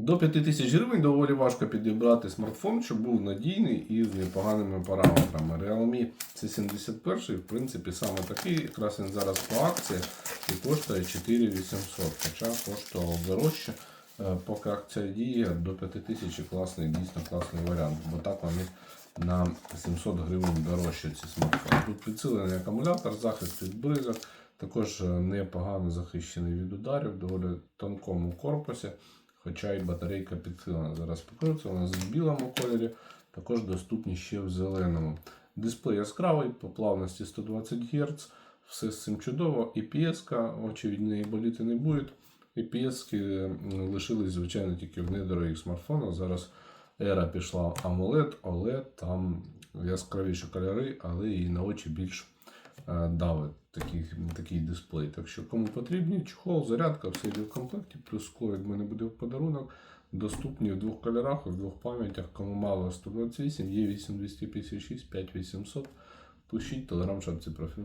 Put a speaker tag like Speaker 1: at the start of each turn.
Speaker 1: До 5000 гривень доволі важко підібрати смартфон, щоб був надійний і з непоганими параметрами. Realme C71, в принципі, саме такий, якраз він зараз по акції і коштує 4800, хоча коштував дорожче. Е, Поки акція діє, до 5000 класний, дійсно класний варіант, бо так вони на 700 гривень дорожче ці смартфони. Тут підсилений акумулятор, захист від бризок, також е, непогано захищений від ударів, доволі тонкому корпусі. Хоча і батарейка підсилена. Зараз покажу, це у нас в білому кольорі, також доступні ще в зеленому. Дисплей яскравий, по плавності 120 Гц, все з цим чудово. IPS, очевидно, неї боліти не. IPS м, лишились, звичайно, тільки в недорогих смартфонах. Зараз ера пішла AMOLED, OLED, там яскравіші кольори, але і на очі більш е, давить такий, такий дисплей. Так що кому потрібні, чехол, зарядка, все йде в комплекті, плюс скло як мене буде в подарунок. Доступні в двох кольорах, в двох пам'ятях. Кому мало 128, є 8256, 5800. Пишіть телеграм шапці профіль.